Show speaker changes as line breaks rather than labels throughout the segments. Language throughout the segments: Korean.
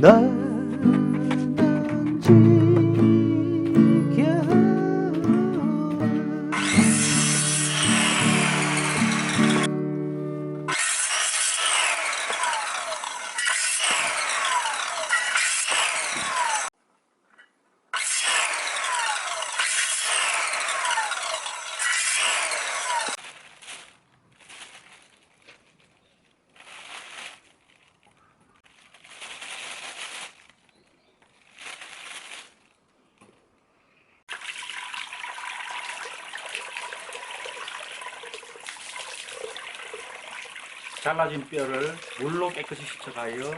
나 잘라진 뼈를 물로 깨끗이 씻어가여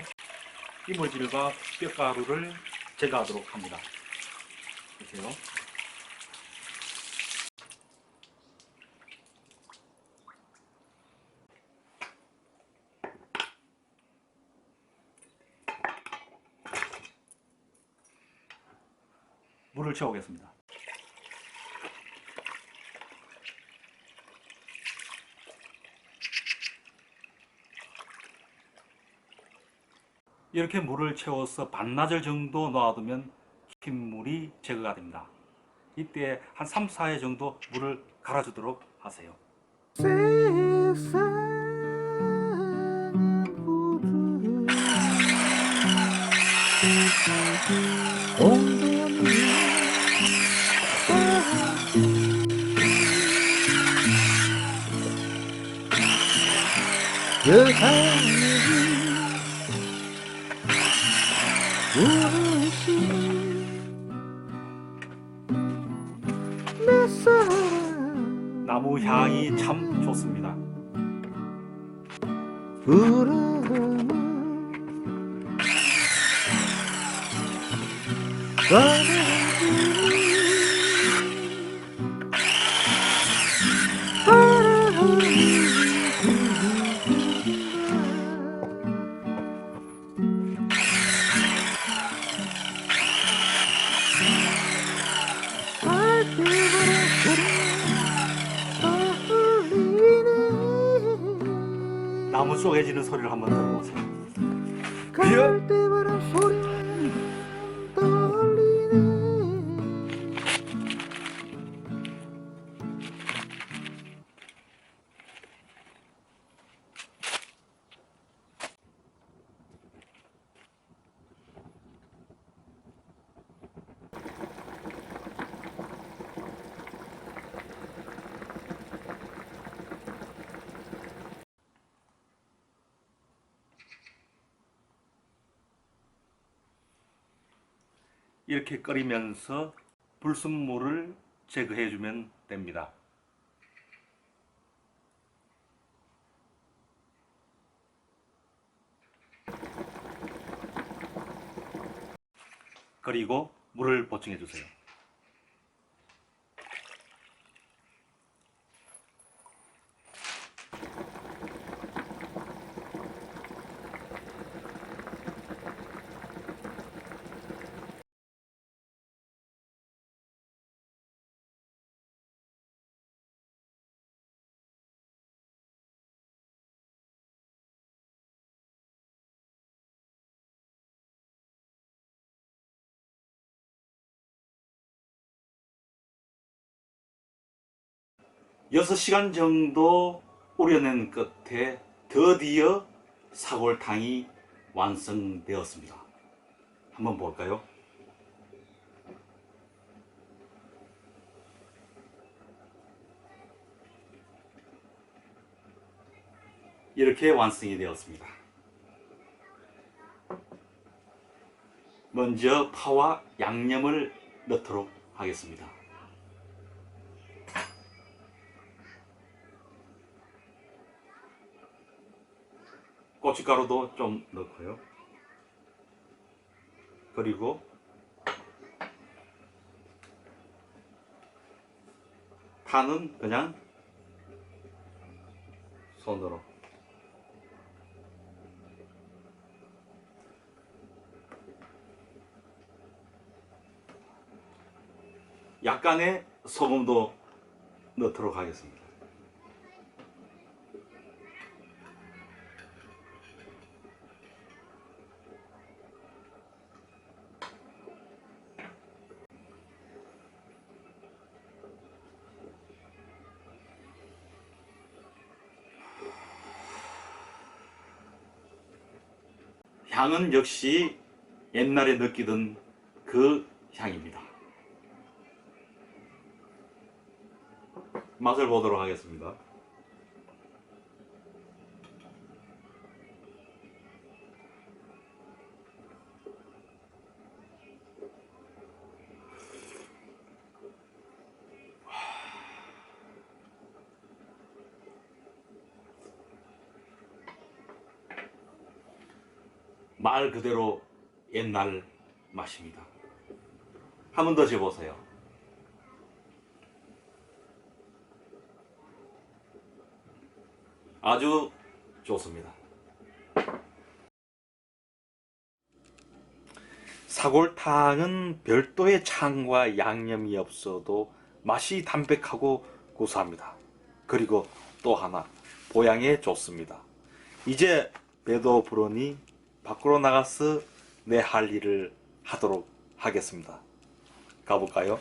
이물질과 뼈가루를 제거하도록 합니다. 보세요. 물을 채우겠습니다. 이렇게 물을 채워서 반나절 정도 놔두면 흰물이 제거가 됩니다. 이때 한 3, 4회 정도 물을 갈아주도록 하세요.
세상
나무 향이 참 좋습니다. 쪼개지는 소리를 한번 들어보세요. 이렇게 끓이면서 불순물을 제거해 주면 됩니다. 그리고 물을 보충해 주세요.
6시간 정도 우려낸 끝에 드디어 사골탕이 완성되었습니다. 한번 볼까요? 이렇게 완성이 되었습니다. 먼저 파와 양념을 넣도록 하겠습니다. 고춧가루도 좀 넣고요. 그리고 파는 그냥 손으로 약간의 소금도 넣도록 하겠습니다. 향은 역시 옛날에 느끼던 그 향입니다. 맛을 보도록 하겠습니다. 말 그대로 옛날 맛입니다. 한 번 더 재보세요. 아주 좋습니다. 사골탕은 별도의 창과 양념이 없어도 맛이 담백하고 고소합니다. 그리고 또 하나 보양에 좋습니다. 이제 배도 부르니 밖으로 나가서 내 할 일을 하도록 하겠습니다. 가볼까요?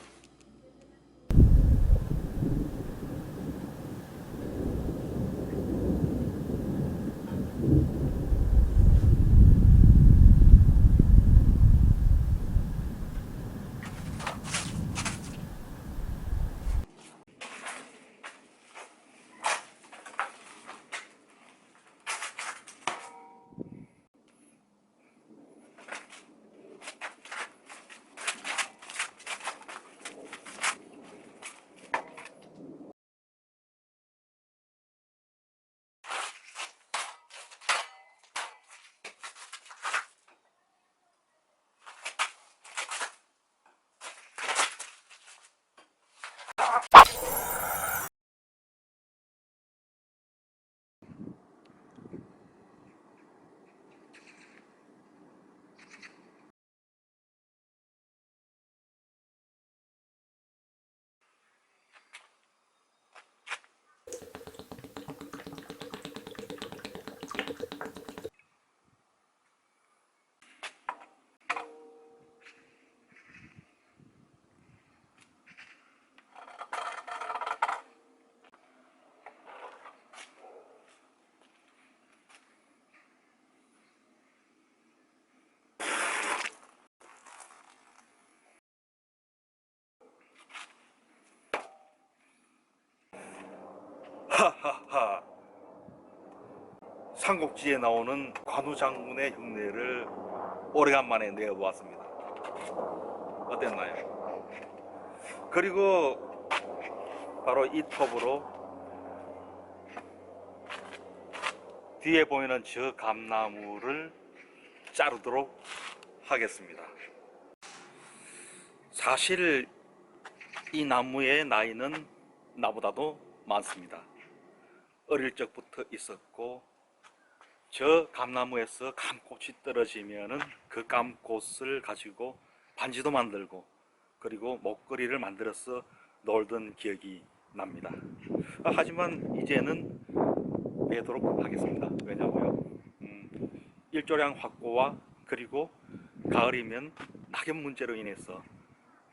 하하하. 삼국지에 나오는 관우 장군의 흉내를 오래간만에 내어보았습니다. 어땠나요? 그리고 바로 이 톱으로 뒤에 보이는 저 감나무를 자르도록 하겠습니다. 사실 이 나무의 나이는 나보다도 많습니다. 어릴 적부터 있었고 저 감나무에서 감꽃이 떨어지면은 그 감꽃을 가지고 반지도 만들고 그리고 목걸이를 만들어서 놀던 기억이 납니다. 아, 하지만 이제는 빼도록 하겠습니다. 왜냐고요? 음, 일조량 확보와 그리고 가을이면 낙엽 문제로 인해서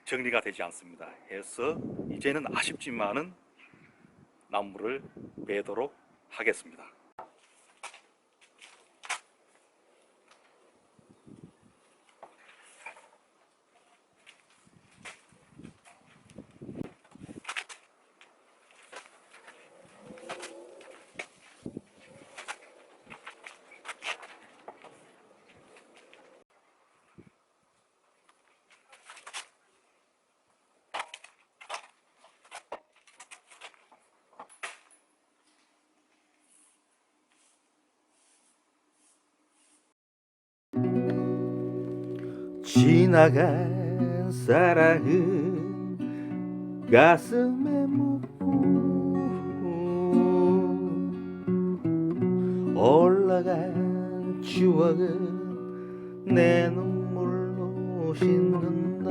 정리가 되지 않습니다. 해서 이제는 아쉽지만은 나무를 베도록 하겠습니다.
지나간 사랑은 가슴에 묻고 올라간 추억은 내 눈물로 씻는다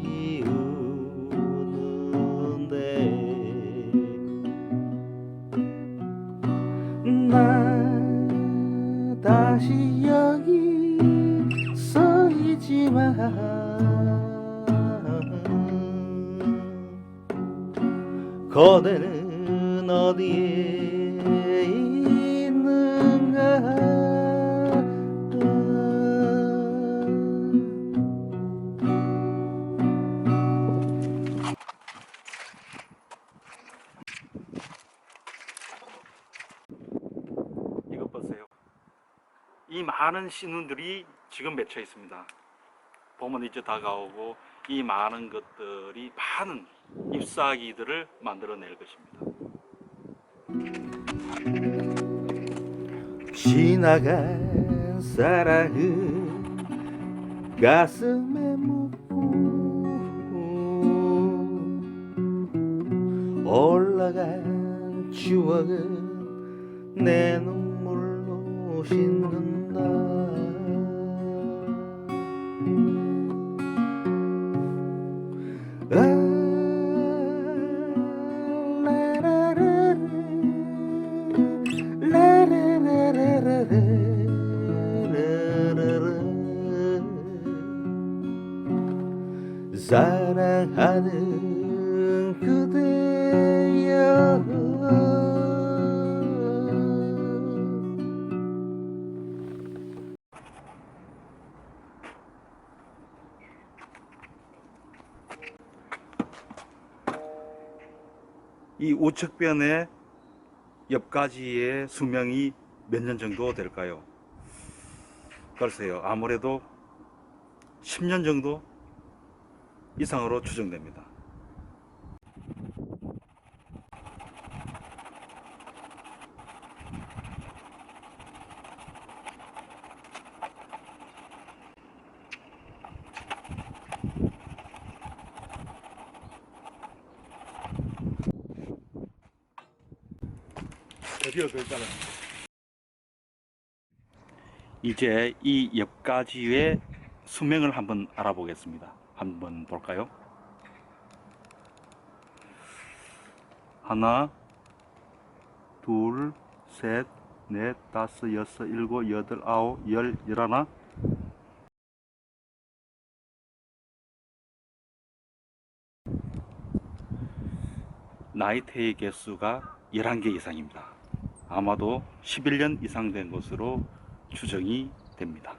거대는 어디에 있는가
이것 보세요. 이 많은 신운들이 지금 맺혀 있습니다. 봄은 이제 다가오고 이 많은 것들이 많은 잎사귀들을 만들어낼 것입니다.
지나간 사랑은 가슴에 묻고 올라간 추억은 내 눈물로 씻는
이 우측변의 옆가지의 수명이 몇 년 정도 될까요? 글쎄요. 아무래도 10년 정도 이상으로 추정됩니다. 드디어 결단을 이제 이 옆가지의 수명을 한번 알아보겠습니다. 한번 볼까요? 하나, 둘, 셋, 넷, 다섯, 여섯, 일곱, 여덟, 아홉, 열, 열하나. 나이테의 개수가 11개 이상입니다. 아마도 11년 이상 된 것으로 추정이 됩니다.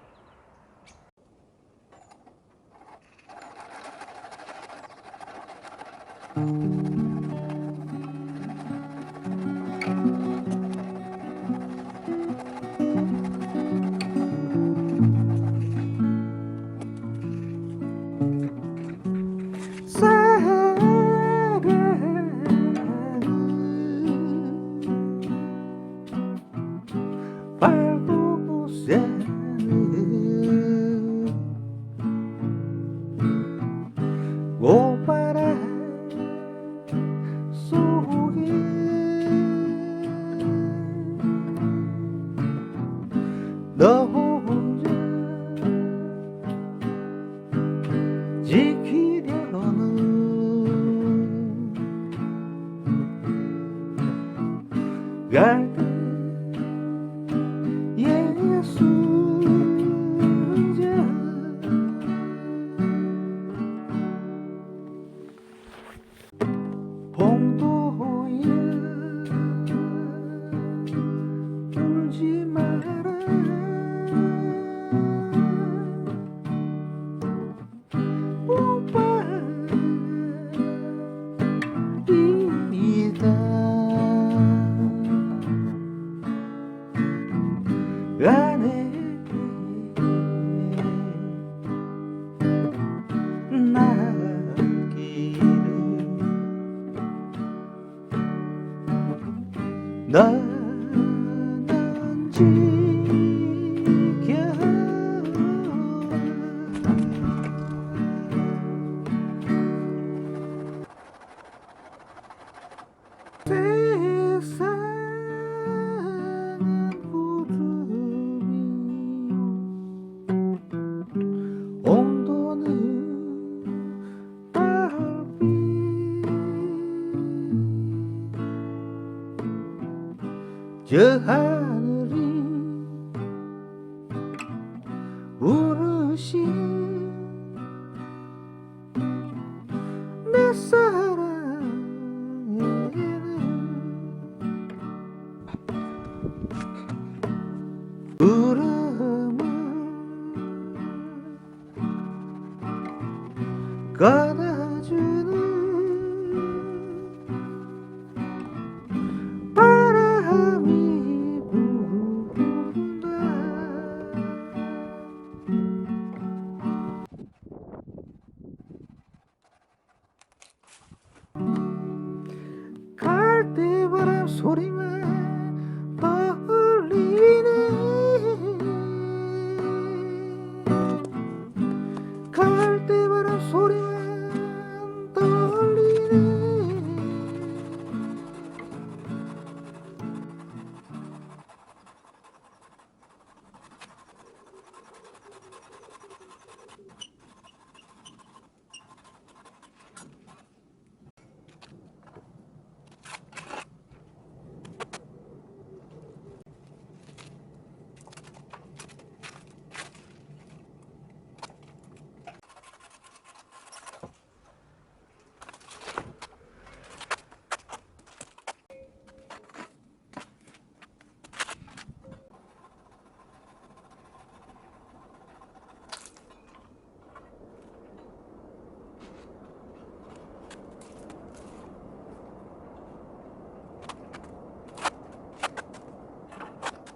저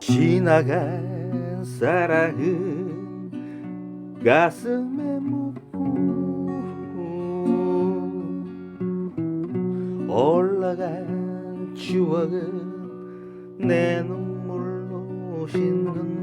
지나간 사랑은 가슴에 묻고 올라간 추억은 내 눈물로 씻는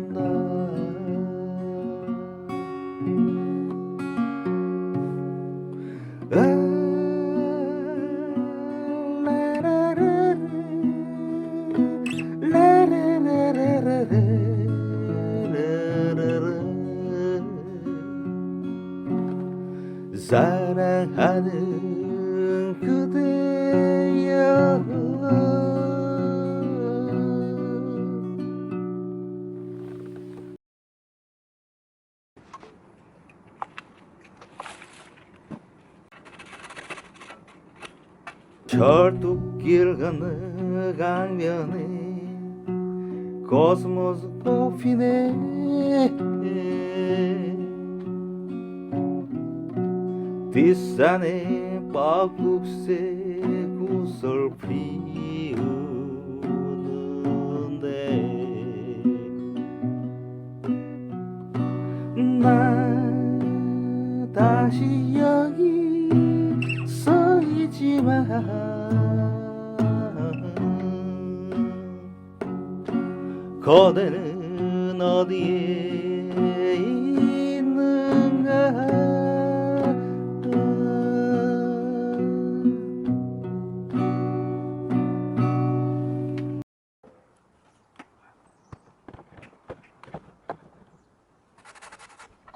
철도길 건너 강변에 코스모스 꽃피네. 뒷산에 뻐국새 구슬 피 그대는 어디에 있는가?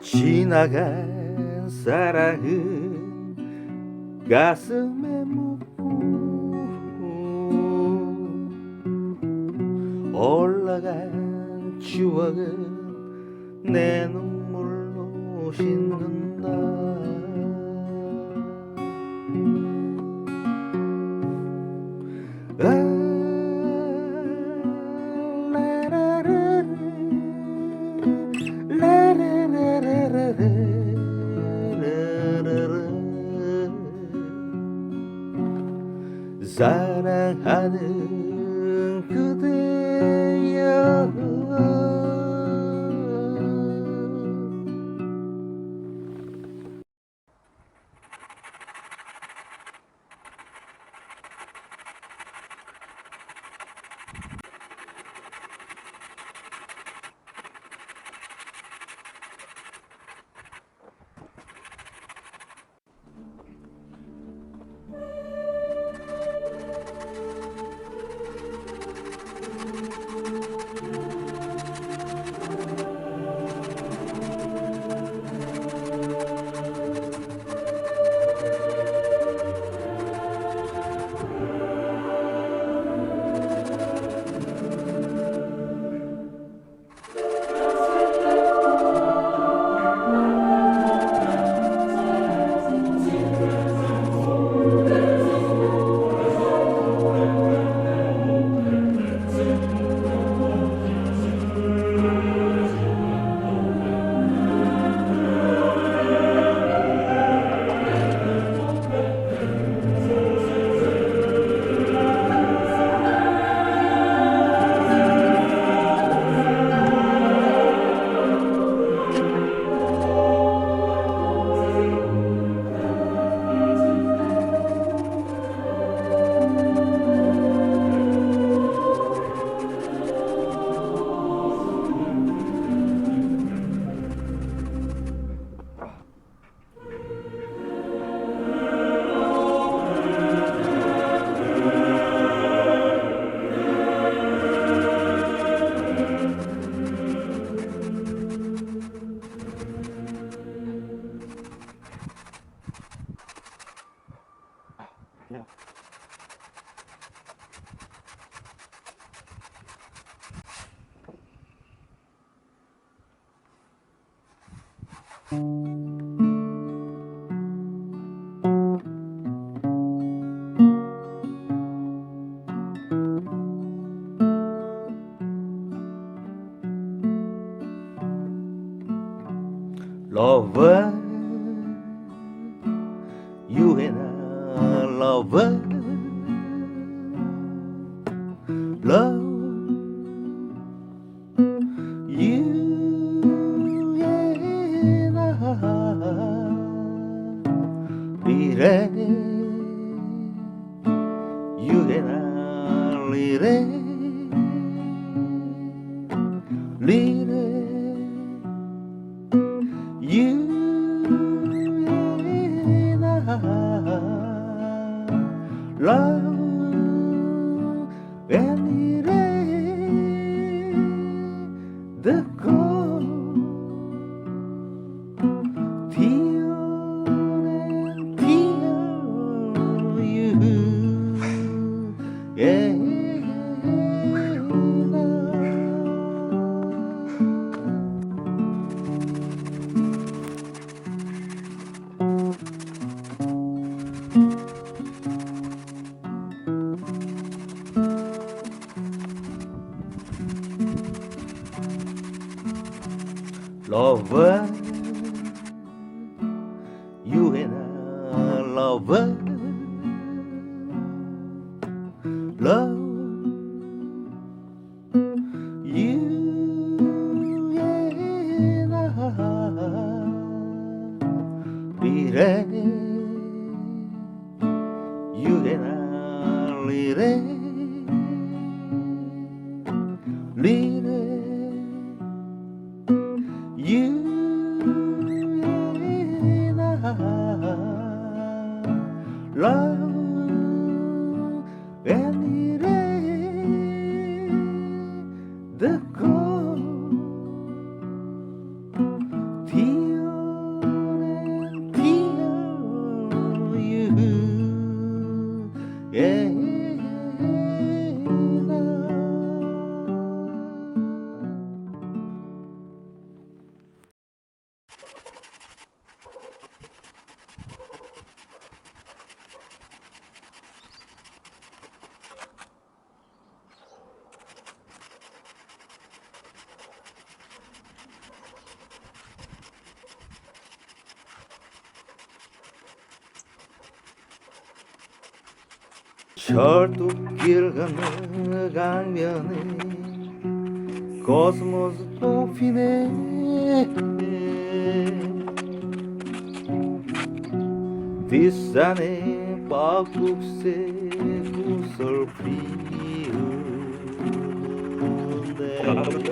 지나간 사랑은 가슴에 묻 올라갈 추억은 내 눈물로 씻는다. yürek lover Tortu kirgani ganviani Cosmos tu fine Tisane pavlukse ku surpriu